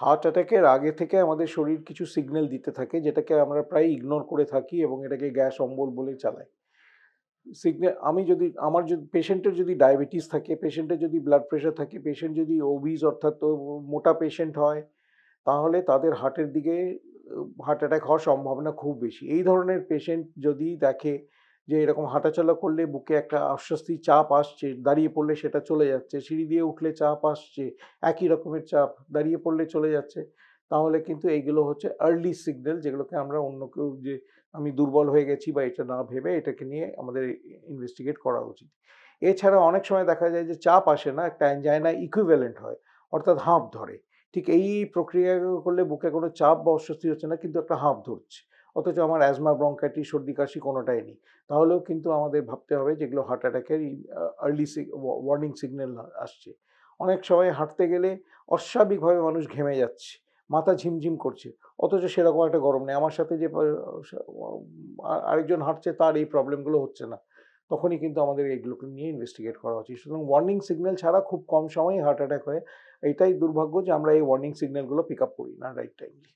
Heart অ্যাটাকের আগে থেকে আমাদের শরীর কিছু সিগন্যাল দিতে থাকে, যেটাকে আমরা প্রায় ইগনোর করে থাকি এবং এটাকে গ্যাস, অম্বল বলে চালাই। সিগন্যাল আমি যদি, আমার যদি পেশেন্টের যদি ডায়াবেটিস থাকে পেশেন্টের যদি ব্লাড প্রেশার থাকে পেশেন্ট যদি ওবিজ অর্থাৎ মোটা পেশেন্ট হয়, তাহলে তাদের হার্টের দিকে হার্ট অ্যাটাক হওয়ার সম্ভাবনা খুব বেশি। এই ধরনের পেশেন্ট যদি দেখে যে এরকম হাঁটাচলা করলে বুকে একটা অস্বস্তি চাপ আসছে, দাঁড়িয়ে পড়লে সেটা চলে যাচ্ছে, সিঁড়ি দিয়ে উঠলে চাপ আসছে, একই রকমের চাপ দাঁড়িয়ে পড়লে চলে যাচ্ছে, তাহলে কিন্তু এইগুলো হচ্ছে আর্লি সিগন্যাল যেগুলোকে আমরা অন্য কেউ যে আমি দুর্বল হয়ে গেছি বা এটা না ভেবে এটাকে নিয়ে আমাদের ইনভেস্টিগেট করা উচিত। এছাড়া অনেক সময় দেখা যায় যে চাপ আসে না, একটা অ্যাঞ্জাইনা ইকুইভ্যালেন্ট হয়, অর্থাৎ হাঁপ ধরে, ঠিক এই প্রক্রিয়া করলে বুকে কোনো চাপ বা অস্বস্তি হচ্ছে না, কিন্তু একটা হাঁপ ধরছে। অথচ আমার অ্যাজমা ব্রঙ্কাইটিস সর্দি, কাশি কোনোটাই নেই। তাহলেও কিন্তু আমাদের ভাবতে হবে যেগুলো হার্ট অ্যাটাকের আর্লি ওয়ার্নিং সিগন্যাল আসছে। অনেক সময় হাঁটতে গেলে অস্বাভাবিকভাবে মানুষ ঘেমে যাচ্ছে, মাথা ঝিমঝিম করছে, অথচ সেরকম একটা গরম নেই। আমার সাথে যে আরেকজন হাঁটছে তার এই প্রবলেমগুলো হচ্ছে না। তখনই কিন্তু আমাদের এইগুলোকে নিয়ে ইনভেস্টিগেট করা উচিত। সুতরাং ওয়ার্নিং সিগন্যাল ছাড়া খুব কম সময়ে হার্ট অ্যাটাক হয়, এটাই দুর্ভাগ্য যে আমরা এই ওয়ার্নিং সিগন্যালগুলো পিক আপ করি না রাইট টাইমলি